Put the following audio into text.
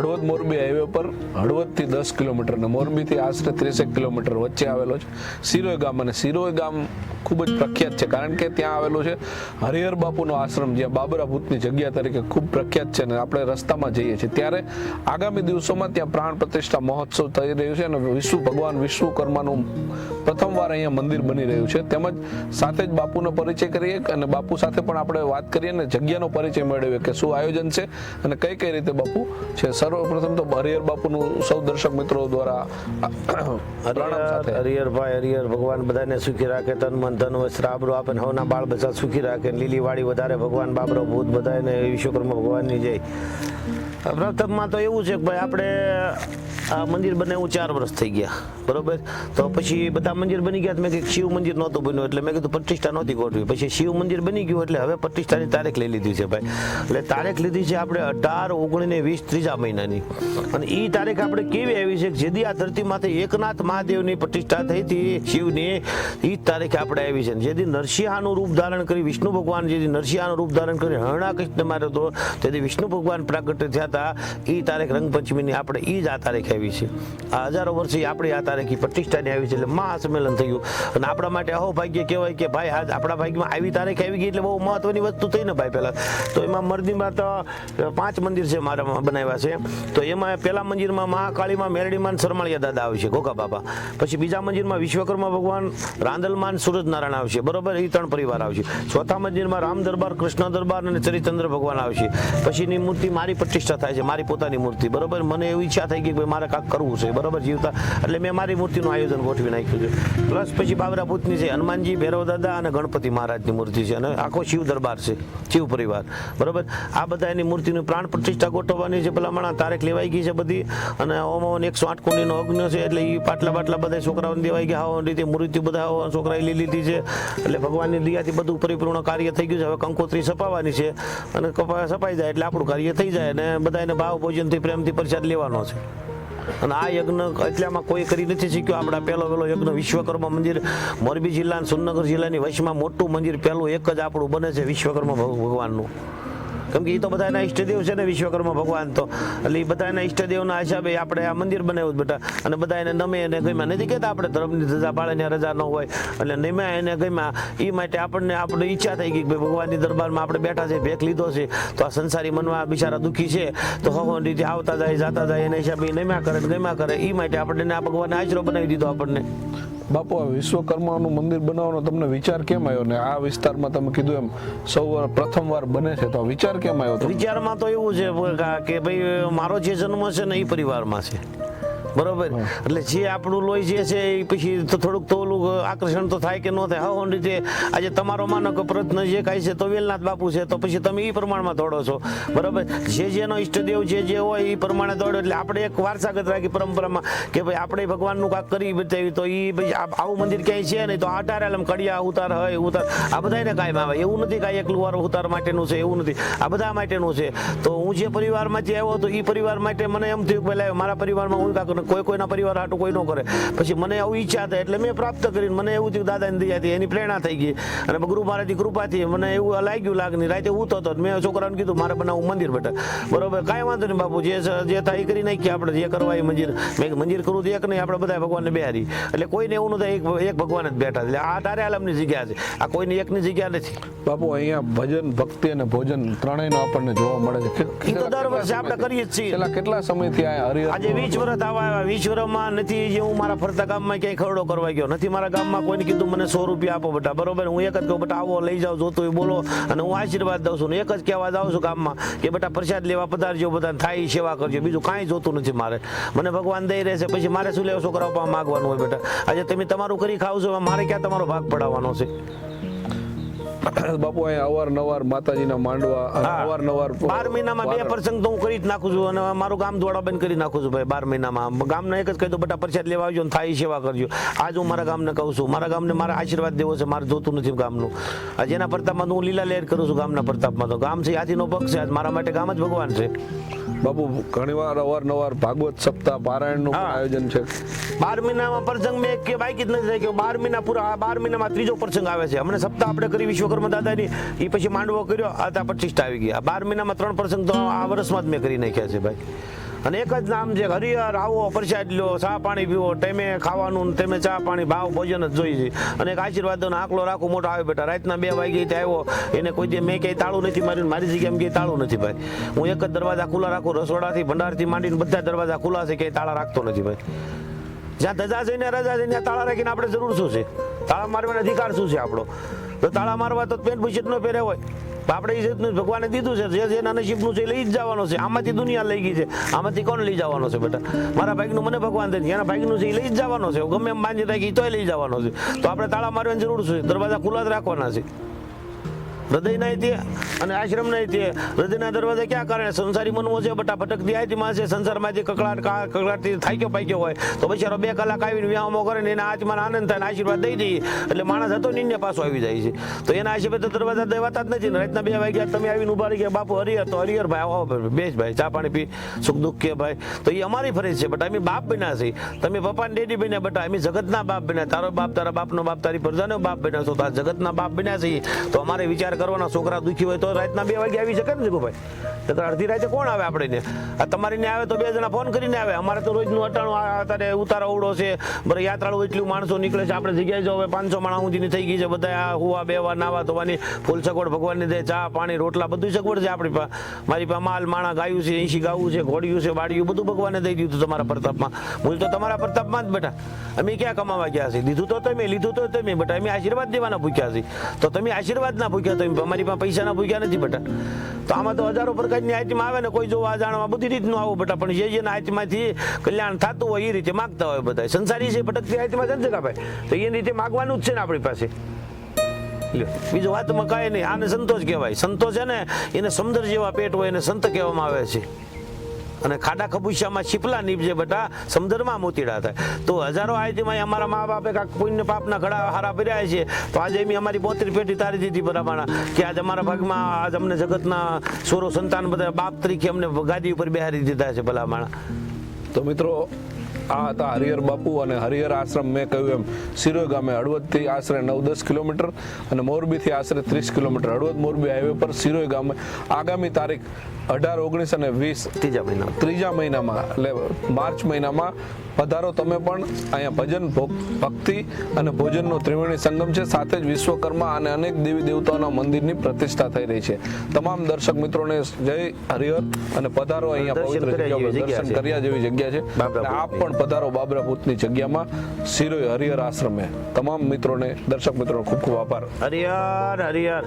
Halvad Morbi highway પર હળવદથી દસ kilometre અને મોરબીથી આશરે ત્રીસેક કિલોમીટર વચ્ચે આવેલો છે. સિરોય ગામ અને સિરોય ગામ ખૂબ જ પ્રખ્યાત છે. કારણ કે ત્યાં આવેલું છે હરિહર બાપુનો આશ્રમ, જ્યાં બાબરા ભૂતની જગ્યા તરીકે ખૂબ પ્રખ્યાત છે અને આપણે રસ્તામાં જઈએ છીએ. ત્યારે આગામી દિવસોમાં ત્યાં પ્રાણ પ્રતિષ્ઠા મહોત્સવ થઈ રહ્યું છે અને વિશ્વ ભગવાન વિશ્વકર્માનું પ્રથમવાર અહીંયા મંદિર બની રહ્યું છે. તેમજ સાથે જ બાપુનો પરિચય કરીએ અને બાપુ સાથે પણ આપણે વાત કરીએ અને જગ્યાનો પરિચય મેળવીએ કે શું આયોજન છે અને કઈ કઈ રીતે બાપુ છે. સર્વપ્રથમ તો હરિહર બાપુનું સૌ દર્શક મિત્રો દ્વારા હરિહરભાઈ હરિહર ભગવાન બધાને સુખી રાખે તન મન ધન વસ્ત્ર આબરો આપે હવના બાળ બધા સુખી રાખે લીલી વાડી વધારે ભગવાન બાબરો ભૂત બધાને વિશ્વકર્મા ભગવાનની જય. પ્રથમમાં તો એવું છે કે ભાઈ આપણે, આ મંદિર બને એવું ચાર વર્ષ થઈ ગયા. બરોબર? તો પછી બધા મંદિર બની ગયા મેં કીધું શિવ મંદિર નહોતું બન્યું એટલે મેં કીધું પ્રતિષ્ઠા નહોતી ગોઠવી. પછી શિવ મંદિર બની ગયું એટલે હવે પ્રતિષ્ઠાની તારીખ લઈ લીધી છે ભાઈ. એટલે તારીખ લીધી છે આપણે અઢાર ઓગણીને વીસ ત્રીજા મહિનાની. અને એ તારીખ આપણે કેવી આવી છે જેથી આ ધરતીમાંથી એકનાથ મહાદેવની પ્રતિષ્ઠા થઈ હતી, શિવની એ તારીખે આપણે આવી છે. જેથી નરસિંહાનું રૂપ ધારણ કરી, વિષ્ણુ ભગવાન જેથી નરસિંહાનું રૂપ ધારણ કરી હરણા કૃષ્ણ માર્યો હતો તેથી વિષ્ણુ ભગવાન પ્રાગટ્ય થયા હતા એ તારીખ રંગપંચમીની આપણે એ જ આ તારીખ આવી છે. આ હજારો વર્ષથી આપણી આ તારીખ પ્રતિષ્ઠાની આવી છે, એટલે મહાસંમેલન થયું. અને આપણા માટે અહો ભાગ્ય કહેવાય કે ભાઈ, આજ આપણા ભાગ્યમાં આવી તારીખ આવી ગઈ એટલે બહુ મહત્વની વસ્તુ થઈ ને ભાઈ પહેલાં. તો એમાં મરદીમાં તો પાંચ મંદિર છે મારા બનાવ્યા છે. તો એમાં પહેલા મંદિરમાં મહાકાળીમાં મેરડીમાં અને સરમાળિયા દાદા આવશે ગોકા બાબા. પછી બીજા મંદિરમાં વિશ્વકર્મા ભગવાન રાંદલમાન સૂરજનારાયણ આવશે બરોબર? એ ત્રણ પરિવાર આવશે ચોથા મંદિરમાં રામ દરબાર, કૃષ્ણ દરબાર અને ચરિચંદ્ર ભગવાન આવશે પછીની મૂર્તિ મારી પ્રતિષ્ઠા થાય છે, મારી પોતાની મૂર્તિ, બરોબર? મને એવી ઈચ્છા થઈ ગઈ કે મારે કાંક કરવું છે, બરોબર? જીવતા એટલે મેં મારી મૂર્તિનું આયોજન ગોઠવી નાખ્યું છે. પ્લસ પછી બાબરા ભૂતની છે હનુમાનજી, ભૈરવ દાદા અને ગણપતિ મહારાજની મૂર્તિ છે અને આખો શિવ દરબાર છે, શિવ પરિવાર, બરોબર? આ બધા એની મૂર્તિની પ્રાણ પ્રતિષ્ઠા ગોઠવવાની છે ભલામણ, તારીખ લેવાઈ ગઈ છે બધી અને ઓમ એકસો આઠ કુંડીનો અગ્ન છે, એટલે એ પાટલા પાટલા બધા છોકરાઓને દેવાઈ ગયા હોવાની રીતે મૂર્તિ બધા છોકરાએ લઈ લીધી છે. એટલે ભગવાનની દયાથી બધું પરિપૂર્ણ કાર્ય થઈ ગયું છે. હવે કંકોત્રી સપાવવાની છે અને સપાઈ જાય એટલે આપણું કાર્ય થઈ જાય અને બધા એને ભાવ ભોજનથી પ્રેમથી પ્રસાદ લેવાનો છે. અને આ યજ્ઞ એટલામાં કોઈ કરી નથી શીખ્યો આપણા પહેલો પહેલો યજ્ઞ વિશ્વકર્મા મંદિર, મોરબી જિલ્લા સુરનગર જિલ્લાની વશમાં મોટું મંદિર, પહેલું એક જ આપણું બને છે વિશ્વકર્મા ભગવાનનું. કેમ કે એ તો બધાના ઈષ્ટદેવ છે ને વિશ્વકર્મા ભગવાન તો. એટલે એ બધાના ઈષ્ટદેવના હિસાબે આપણે આ મંદિર બનાવ્યું બધા અને બધા એને નમે એને ગમ્યા. નથી કહેતા આપણે ધર્મની રજા પાળે રજા ન હોય. એટલે નમ્યા એને ગમ્યા. એ માટે આપણને આપણે ઈચ્છા થઈ ગઈ કે ભગવાનની દરબારમાં આપણે બેઠા છે ભેખ લીધો છે. તો આ સંસારી મનમાં બિચારા દુઃખી છે. તો હો રીતે આવતા જાય, જાતા જાય, એના હિસાબે નમ્યા કરે ને ગમ્યા કરે. એ માટે આપણે આ ભગવાનને આશરો બનાવી દીધો આપણને. બાપુ વિશ્વકર્માનું મંદિર બનાવવાનો તમને વિચાર કેમ આવ્યો? ને આ વિસ્તારમાં તમે કીધું એમ સૌ પ્રથમવાર બને છે, તો વિચાર કેમ આવ્યો વિચારમાં તો એવું છે કે ભાઈ, મારો જે જન્મ છે ને એ પરિવારમાં છે. બરોબર? એટલે જે આપણું લોહી જે છે એ પછી તો થોડુંક તો ઓલું આકર્ષણ તો થાય કે ન થાય. હા રીતે આજે તમારો માનો કે પ્રયત્ન જે કાંઈ છે તો વેલનાથ બાપુ છે તો પછી તમે એ પ્રમાણમાં દોડો છો. બરોબર? જે જેનો ઈષ્ટદેવ જે જે હોય એ પ્રમાણે દોડો. એટલે આપણે એક વારસાગત રાખી પરંપરામાં કે ભાઈ આપણે ભગવાનનું કાંક કરી બતાવી તો એ ભાઈ આવું મંદિર ક્યાંય છે નહીં તો અઢારે આલમ કડિયા ઉતાર હોય ઉતાર. આ બધાને કાયમ આવે એવું નથી કાંઈ એકલું વાર ઉતાર માટેનું છે એવું નથી. આ બધા માટેનું છે. તો હું જે પરિવારમાંથી આવ્યો તો એ પરિવાર માટે મને એમ થયું કે પહેલા મારા પરિવારમાં હું કાંક કોઈ કોઈના પરિવાર હાટું કોઈ ન કરે. પછી મને આવું ઈચ્છા થઈ એટલે મેં પ્રાપ્ત કરીને મને એવું થયું કે દાદાની દયાથી એની પ્રેરણા થઈ ગઈ. અને ગુરુ મહારાજની કૃપાથી મને એવું લાગ્યું લાગણી રાતે હું તો હતો મેં છોકરાને કીધું મારે બનાવવું મંદિર બેટા. બરોબર કાંઈ વાંધો નહીં બાપુ જે જે થાય કરી નાખીએ આપણે જે કરવા એ મંદિર. મેં મંદિર કરવું તો એક નહીં આપણે બધા ભગવાનને બેહારી. એટલે કોઈને એવું નથી એક એક ભગવાન જ બેઠા એટલે આ તારે આલમની જગ્યા છે. આ કોઈની એકની જગ્યા નથી. બાપુ અહીંયા ભજન ભક્તિ અને ભોજન ત્રણેયનો આપણને જોવા મળે છે. દર વર્ષે આપણે કરીએ જ છીએ. કેટલા સમયથી આ હરિહર આજે વીસ વર્ષ આવા વર્ષમાં નથી જે હું મારા ફરતા ગામમાં ક્યાંય ખરડો કરવા ગયો. નથી મારા ગામમાં કોઈને કીધું, મને સો રૂપિયા આપો બેટા. બરોબર? હું એક જ કહું, બેટા, આવો, લઈ જાઓ, જોતું હોય, બોલો. અને હું આશીર્વાદ દઉં છું એક જ કહેવા જાઉં છું ગામમાં કે, બેટા, પ્રસાદ લેવા પધારજો બધા થાય સેવા કરજો. બીજું કાંઈ જોતું નથી મારે. મને ભગવાન દઈ રહેશે, પછી મારે શું લેવા, છોકરાઓ પાસે માગવાનું હોય બેટા? આજે તમે તમારું કરી ખાવ છો મારે ક્યાં તમારો ભાગ પડાવવાનો છે? બાપુ અહીંયા અવારનવાર માતાજીના માંડવા અવારનવાર બાર મહિનામાં બે પ્રસંગ તો હું કરી જ નાખું છું અને મારું ગામ દોડા બંધ કરી નાખું છું ભાઈ બાર મહિનામાં. ગામને એક જ કહી દો બટા પ્રસાદ લેવા આવજો ને થાય સેવા કરજો. આજ હું મારા ગામને કહું છું. મારા ગામને મારા આશીર્વાદ દેવો છે મારે જોતું નથી ગામનું. જેના પ્રતાપમાં હું લીલા લહેર કરું છું ગામના પ્રતાપમાં તો. ગામ છે આદિનો પક્ષ છે આજ મારા માટે ગામ જ ભગવાન છે. બાપુ ઘણીવાર અવારનવાર ભાગવત સપ્તાહ પારાયણનું પણ આયોજન છે. બાર મહિનામાં પ્રસંગ મેં કે બાઈક જ નથી રાખ્યો. બાર મહિના પૂરા બાર મહિનામાં ત્રીજો પ્રસંગ આવે છે. હમણાં સપ્તાહ આપણે કરી વિશ્વકર્મા દાદાની એ પછી માંડવો કર્યો આ ત્યાં પ્રતિષ્ઠા આવી ગયા. બાર મહિનામાં ત્રણ પ્રસંગ તો આ વર્ષમાં જ મેં કરી નાખ્યા છે ભાઈ. અને એક જ નામ છે કે હરિહર, આવો પ્રસાદ લો, ચા પાણી પીવો, ટાઈમે ખાવાનું ટેમે ચા પાણી, ભાવ ભોજન જ જોઈએ છે. અને એક આશીર્વાદનો આંકલો રાખો, મોટો આવે બેટા. રાતના બે વાગે ત્યાં આવ્યો, એને કોઈ દે મેં ક્યાંય તાળું નથી મારી મારી જગ્યાએ ક્યાંય તાળું નથી ભાઈ. હું એક જ દરવાજા ખુલ્લા રાખું, રસોડાથી, ભંડારથી માંડીને બધા દરવાજા ખુલ્લા છે, ક્યાંય તાળા રાખતો નથી ભાઈ. જ્યાં ધજા છે ને રજા ત્યાં તાળા રાખીને આપણે જરૂર શું છે? તાળા મારવાનો અધિકાર શું છે આપણો? તો તાળા મારવા તો પેન્ટ નો પહેરે હોય. આપણે એ રીતનું ભગવાને દીધું છે. જે જેના નસીબનું છે એ લઈ જ જવાનો છે. આમાંથી દુનિયા લઈ ગઈ છે. આમાંથી કોણ લઈ જવાનો છે બેટા? મારા ભાઈનું મને ભગવાન દે. એના ભાઈનું છે એ લઈ જ જવાનો છે. ગમે એમ બાંધી રાખી તોય લઈ જવાનો છે. તો આપણે તાળા મારવાની જરૂર છે? દરવાજા ખુલ્લા જ રાખવાના છે. હૃદયના તે અને આશ્રમના તે હૃદયના દરવાજા ક્યાં કારણે સંસારી મનવો છે, બટા ભટકતી માં છે. સંસારમાંથી કકળાટ કા- કકળાટથી થાક્યો પાક્યો હોય, તો બિચારો બે કલાક આવીને વ્યાયામો કરે ને એના આત્માને આનંદ થાય ને આશીર્વાદ દઈ દઈએ એટલે માણસ હતો નિન્ય પાછો આવી જાય છે. તો એના આશીર્વાદ દરવાજા દેવાતા જ નથી ને રાતના બે વાગ્યા તમે આવીને ઊભા રહી ગયા, બાપુ હરિયર તો હરિયર ભાઈ, આવો બેસ ભાઈ, ચા પાણી પી, સુખ દુઃખ કે ભાઈ. તો એ અમારી ફરજ છે, બટા અમે બાપ બન્યા છે તમે પપ્પા ને ડેડી બન્યા, બટા અમે જગતના બાપ બન્યા. તારો બાપ, તારા બાપનો બાપ, તારી પ્રજાનો બાપ બન્યા છો, તો આ જગતના બાપ બન્યા છે તો અમારે વિચાર કરવાના છોકરા દુઃખી હોય તો રાતના બે વાગે આવી શકે ને જીગુભાઈ તો અડધી રાતે કોણ આવે આપણે આ તમારી આવે તો બે જણા ફોન કરીને આવે. અમારે તો રોજનું અટાણું અત્યારે ઉતારા ઉડો છે. બરાબર યાત્રાળુ એટલું માણસો નીકળે છે. આપણે જગ્યાએ જો હવે પાંચસો માણસ સુધીની થઈ ગઈ છે. બધા આ હુવા, બેવા, નાવા ધોવાની, ફૂલ સગવડ ભગવાનની દે ચા, પાણી, રોટલા બધું સગવડ છે આપણી પાસે મારી પાસે માલ, માણા, ગાયું છે એસી ગાવું છે, ઘોડિયું છે વાડિયું બધું ભગવાને દઈ દીધું તમારા પ્રતાપમાં. મૂળ તો તમારા પ્રતાપમાં જ બેઠા. અમે ક્યાં કમાવા ગયા છે લીધું તો તમે, લીધું તો તમે, બેટા અમે આશીર્વાદ દેવાના ભૂખ્યા છે તો તમે આશીર્વાદ ના ભૂખ્યા તો અમારી પાસે પૈસાના ભૂખ્યા નથી બેટા. તો આમાં તો હજારો પ્રકારની આઈટમ આવે ને કોઈ જોવા જાણવા બધી રીતનું આવું બેટા, પણ જે જેના આઈટમાંથી કલ્યાણ થતું હોય એ રીતે માગતા હોય બધા સંસારી છે ભટકતી આઈટમાં ને જગાભાઈ તો એ રીતે માગવાનું જ છે ને આપણી પાસે. બીજું વાતમાં કાંઈ નહીં. આને સંતોષ કહેવાય. સંતોષ છે ને, એને સમદર જેવા પેટ હોય એને સંત કહેવામાં આવે છે. અને ખાડા ખબુશિયામાં શીપલા નીપજે બેટા સમુદ્રમાં મોતીડા થાય. તો હજારો આયતીમાં અમારા મા બાપે કાંક પુણ્ય પાપના ઘડા હારા ભર્યા છે. તો આજે એમ અમારી પોતરી પેટી તારી દીધી બરાબર કે આજે અમારા ભાગમાં આજ અમને જગતના સોરો સંતાન બધા બાપ તરીકે અમને ગાદી ઉપર બેહારી દીધા છે ભલા માણા તો મિત્રો આ હતા હરિહર બાપુ અને હરિહર આશ્રમ. મેં કહ્યું એમ સિરોઈ ગામે હળવદથી આશરે નવ દસ કિલોમીટર અને મોરબીથી આશરે ત્રીસ કિલોમીટર. હળવદ મોરબી હાઈવે પર સિરોઈ ગામે આગામી તારીખ અઢાર ઓગણીસ અને વીસ ત્રીજા મહિના ત્રીજા મહિનામાં એટલે માર્ચ મહિનામાં પધારો. તમે પણ અહીંયા ભજન ભક્તિ અને ભોજનનો ત્રિવેણી સંગમ છે. સાથે જ વિશ્વકર્મા અને અનેક દેવી દેવતાઓના મંદિરની પ્રતિષ્ઠા થઈ રહી છે. તમામ દર્શક મિત્રોને જય હરિહર અને પધારો અહીંયા પવિત્ર જગ્યા જેવી જગ્યા દર્શન છે. કર્યા જેવી જગ્યા છે. આપ પણ પધારો બાબરા ભૂતની જગ્યામાં. શિરોય હરિહર આશ્રમે. તમામ મિત્રોને દર્શક મિત્રોનો ખૂબ ખૂબ આભાર. હરિહર હરિહર.